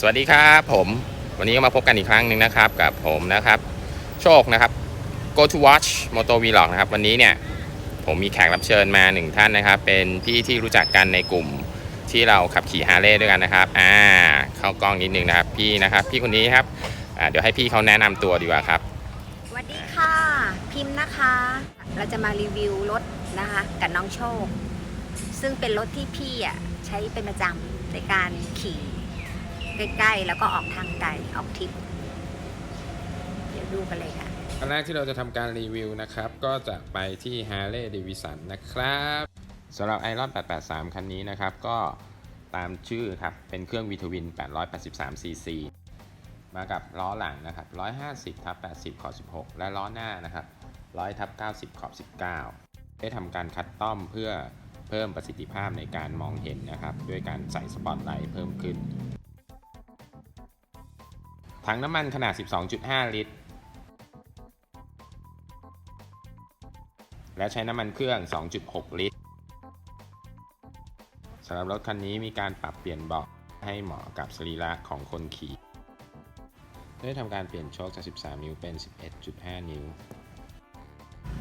สวัสดีครับผมวันนี้ก็มาพบกันอีกครั้งหนึ่งนะครับกับผมนะครับ โชคนะครับ Go to Watch Moto Vlog นะครับ วันนี้เนี่ยผมมีแขกรับเชิญมาหนึ่งท่านนะครับ เป็นพี่ที่รู้จักกันในกลุ่มที่เราขับขี่ฮาร์เลย์ด้วยกันนะครับอ่าเข้ากล้องนิดนึงนะครับพี่นะครับ พี่คนนี้ครับอ่าเดี๋ยวให้พี่เขาแนะนำตัวดีกว่าครับ สวัสดีค่ะ พิมพ์นะคะ เราจะมารีวิวรถนะคะกับน้องโชค ซึ่งเป็นรถที่พี่อะใช้เป็นประจำในการขี่ ใกล้ ๆ แล้วก็ออกทางไกลออกทริปเดี๋ยวดูกันเลยค่ะอันแรกที่เราจะทำการรีวิวนะครับ ก็จะไปที่ Harley Davidson นะครับสำหรับ Iron 883 คันนี้นะครับ ก็ตามชื่อครับ เป็นเครื่อง v ีทวิน883 cc มากับล้อหลังนะครับ 150ทับ80ขอบ16 และล้อหน้านะครับ 100ทับ90ขอบ19 ได้ทำการคัดต้อมเพื่อเพิ่มประสิทธิภาพในการมองเห็นนะครับ ด้วยการใส่สปอตไลท์เพิ่มขึ้น ถังน้ำมันขนาด 12.5 ลิตร และใช้น้ำมันเครื่อง 2.6 ลิตรสำหรับรถคันนี้มีการปรับเปลี่ยนเบาะให้เหมาะกับสรีระของคนขี่ได้ทำการเปลี่ยนโชคจาก 13 นิ้วเป็น 11.5 นิ้ว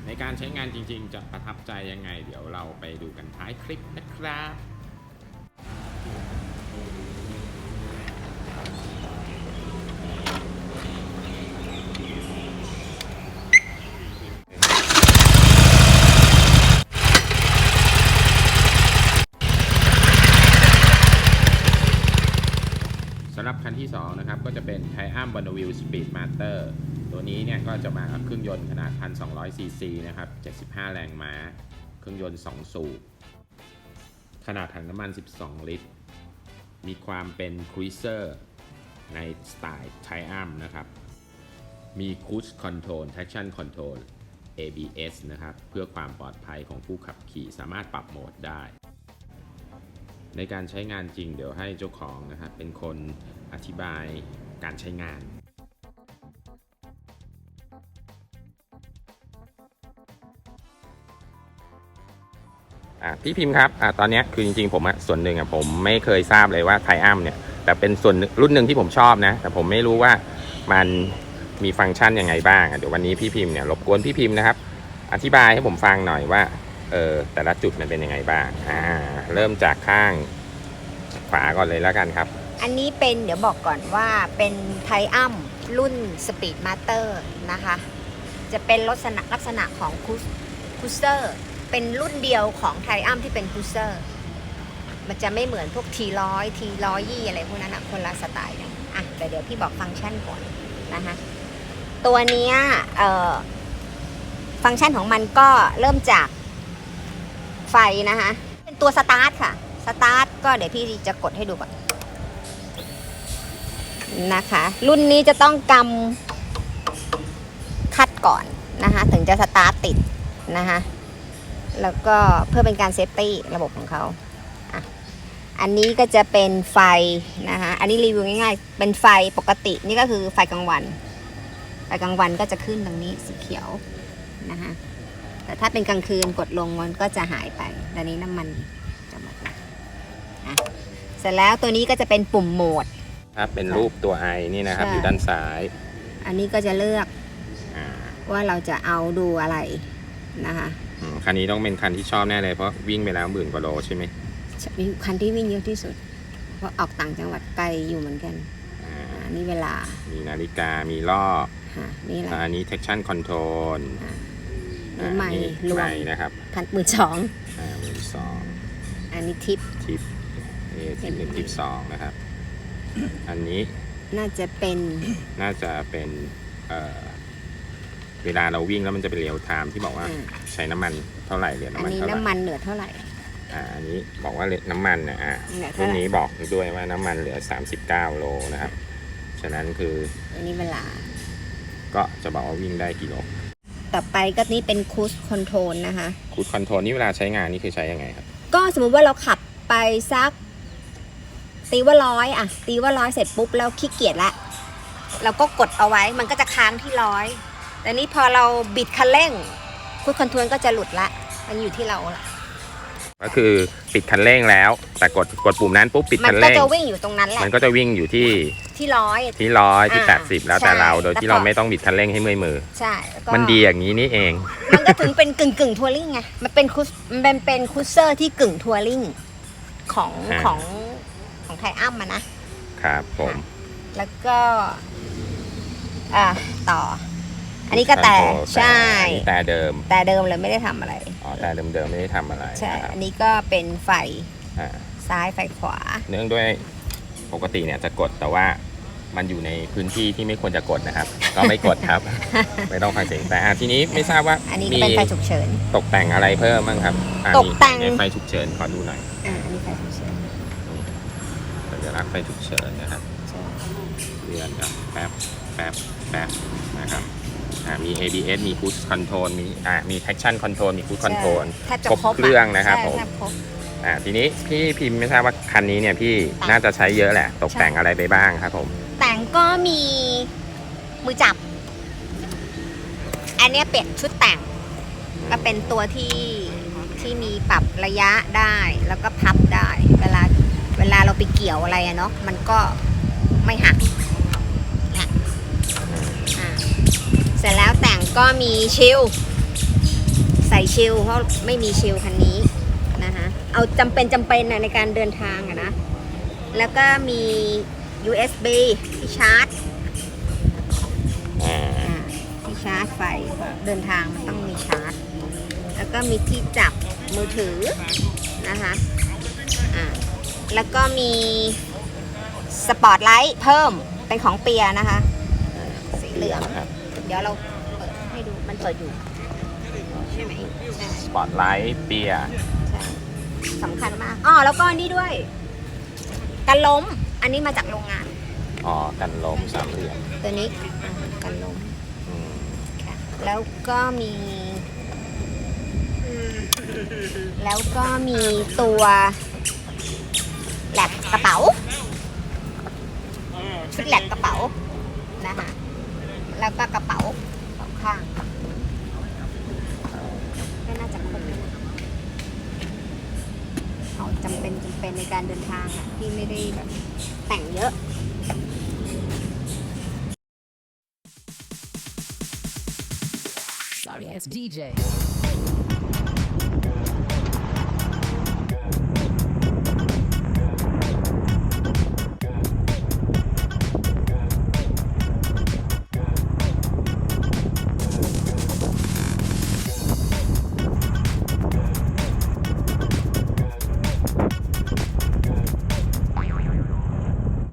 ในการใช้งานจริงๆ จะประทับใจยังไง เดี๋ยวเราไปดูกันท้ายคลิปนะครับ สำหรับคันที่ 2 นะครับ ก็ จะเป็น t i a m b o n n e v i l l e Speed Master ตัวนี้เนี่ยก็จะมากับเครื่องยนต์ขนาด 1,200ซีซีนะครับ 75 แรงม้า เครื่องยนต์ 2 สูบ ขนาดถังน้ำมัน 12 ลิตร มีความเป็นครูเซอร์ในสไตล์ t i a m นะครับ มี Cruise Control Traction Control ABS นะครับ เพื่อความปลอดภัยของผู้ขับขี่สามารถปรับโหมดได้ในการใช้งานจริงเดี๋ยวให้เจ้าของนะครับเป็นคนอธิบาย การใช้งานพี่พิมพ์ครับอตอนนี้คือจริงๆผมอะส่วนหนึ่งอะผมไม่เคยทราบเลยว่าไทอัมเนี่ย แต่เป็นส่วนหนึ่งรุ่นหนึ่งที่ผมชอบนะ แต่ผมไม่รู้ว่ามันมีฟังก์ชันยังไงบ้างเดี๋ยววันนี้พี่พิมพ์เนี่ยรบกวนพี่พิมพ์นะครับ อธิบายให้ผมฟังหน่อยว่าเออแต่ละจุดมันเป็นยังไงบ้างอ่าเริ่มจากข้างฝาก่อนเลยแล้วกันครับ อันนี้เป็นเดี๋ยวบอกก่อนว่าเป็นไทอัมรุ่นสปีดมาสเตอร์นะคะ จะเป็นลักษณะลักษณะของคูเซอร์เป็นรุ่นเดียวของไทอัมที่เป็นคูเซอร์มันจะไม่เหมือนพวกทีร้อยทีร้อยยี่อะไรพวกนั้นอะคนละสไตล์กันอะแต่เดี๋ยวพี่บอกฟังก์ชันก่อนนะคะตัวนี้เอ่อฟังก์ชันของมันก็เริ่มจากไฟนะคะเป็นตัวสตาร์ทค่ะ สตาร์ทก็เดี๋ยวพี่จะกดให้ดูก่อน นะคะ รุ่นนี้จะต้องกำคัดก่อนนะคะถึงจะสตาร์ทติดนะคะแล้วก็เพื่อเป็นการเซฟตี้ระบบของเขาอันนี้ก็จะเป็นไฟนะคะอันนี้รีวิวง่ายๆ เป็นไฟปกตินี่ก็คือไฟกลางวัน ไฟกลางวันก็จะขึ้นตรงนี้สีเขียวนะคะแต่ถ้าเป็นกลางคืนกดลงมันก็จะหายไปตอนนี้น้ำมันจะหมดละอะเสร็จแล้วตัวนี้ก็จะเป็นปุ่มโหมด ครับเป็นรูปตัวไอนี่นะครับ ใช่ อยู่ด้านซ้ายอันนี้ก็จะเลือกอ่าว่าเราจะเอาดูอะไรนะคะอืมคันนี้ต้องเป็นคันที่ชอบแน่เลยเพราะวิ่งไปแล้วหมื่นกว่าโลใช่ไหมมีคันที่วิ่งเยอะที่สุด เพราะออกต่างจังหวัดไกลอยู่เหมือนกันอ่าอ่านี่เวลามีนาฬิกามีรอบฮะนี่แหละอันนี้ traction control หรือไม่นี่รวมไม่นะครับคันมือสองอ่ามือสองอันนี้ทิป ทิปเอทิปหนึ่งทิปสองนะครับ อันนี้น่าจะเป็นน่าจะเป็นเอ่อเวลาเราวิ่งแล้วมันจะเป็นเรียลไทม์ที่บอกว่าอ่าใช้น้ำมันเท่าไหร่เหรียญอันน้ำมันนี้เท่าไหร่น้ำมันเหลือเท่าไหร่ อ่าอันนี้บอกว่าน้ำมันนะอ่าเหลือรุ่เท่านไหร่ นี้บอกด้วยว่าน้ำมันเหลือ 39 โลนะครับ ฉะนั้นคืออันนี้เวลา ก็จะบอกว่าวิ่งได้กี่โลต่อไปก็นี่เป็นคูสคอนโทรลนะคะ คูดคอนโทรลนี่เวลาใช้งานนี่คือใช้ยังไงครับ ก็สมมุติว่าเราขับไปสัก ตีว่าร้อยอะตีว่าร้อยเสร็จปุ๊บแล้วขี้เกียจละเราก็กดเอาไว้มันก็จะค้างที่ร้อยแต่นี่พอเราบิดคันเร่งคูดคอนโทรลก็จะหลุดละ มันอยู่ที่เราละก็คือปิดคันเร่งแล้ว แต่กดกดปุ่มนั้นปุ๊บปิดมัคันก็เร่งจะวิ่งอยู่ตรงนั้นแหละมันก็จะวิ่งอยู่ที่ที่ร้อยที่ร้อยที่อ่าแปดสิบแล้วแต่ใช่เราโดยที่แล้วก็เราไม่ต้องบิดคันเร่งให้เมื่อยมือใช่แล้วก็มันดีอย่างนี้นี่เอง มันก็ถึงเป็นกึ่งกึ่งทัวริงไงมันเป็นคุสมันเป็นเป็นคุสเซอร์ที่กึ่งทัวริงของอ่าของของ ไทอัมมานะ ครับผม แล้วก็ อ่าต่อ อันนี้ก็แต่คอนโทรลใช่อันนี้แต่เดิม แต่เดิมเลยไม่ได้ทำอะไร อ๋อ แต่เดิมๆไม่ได้ทำอะไร ใช่นะครับอันนี้ก็เป็นไฟอ่าซ้ายไฟขวา เนื่องด้วยปกติเนี่ยจะกดแต่ว่ามันอยู่ในพื้นที่ที่ไม่ควรจะกดนะครับ ก็ไม่กดครับ ไม่ต้องฟังเสียงแต่อะทีนี้ไม่ทราบว่าอันนี้ก็มีเป็นไฟฉุกเฉิน ตกแต่งอะไรเพิ่มบ้างครับอะตกแต่งมีไฟฉุกเฉินขอดูหน่อย อ่า อันนี้ไฟฉุกเฉิน สัญ ลักษณ์ไฟฉุกเฉินนะครับใช่เลื่อนครับแป๊บแป๊บแป๊บนะครับอ่ามี ABS มี Cruise Control มีอ่ามี Traction Control มี Cruise Control แทบจะครบครบเครื่องนะครับใช่ผมแทบครบอ่าทีนี้พี่พิมพ์ไม่ทราบว่าคันนี้เนี่ยพี่แต่งน่าจะใช้เยอะแหละ ตกใช่แต่งอะไรไปบ้างครับผม แต่งก็มีมือจับ อันเนี้ยเปลี่ยนชุดแต่ง ก็เป็นตัวที่ที่มีปรับระยะได้แล้วก็พับได้เวลาเว ลาเราไปเกี่ยวอะไรอะเนาะมันก็ไม่หักเนี่ยอ่าเสร็จแล้วแต่งก็มีชิลใส่ชิลเพราะไม่มีชิลคันนี้นะคะเอาจำเป็นจำเป็นนะในการเดินทางอะนะแล้วก็มี USB ที่ชาร์จที่ชาร์จไฟเดินทางมันต้องมีชาร์จ แล้วก็มีที่จับมือถือนะคะอ่า แล้วก็มีสปอตไลท์เพิ่มเป็นของเปียนะคะเออสีเหลืองนะครับเดี๋ยวเราเปิดให้ดูมันเปิดอยู่ใช่ไหมใช่สปอตไลท์เปียร์ใช่สำคัญมากอ๋อแล้วก็อันนี่ด้วย กันล้มอันนี้มาจากโรงงาน อ๋อ กันลมสามเหลี่ยมตัวนี้อ่ากันล้มอืมค่ะแล้วก็มี แล้วก็มีตัวแหล กระเป๋าชุดแหลกกระเป๋านะคะแล้วก็กระเป๋าสองข้างก็น่าจะครบแล้วนเอาจำเป็นจำเป็นในการเดินทางอะที่ไม่ได้แบบแต่งเยอะ Sorry, it's DJ.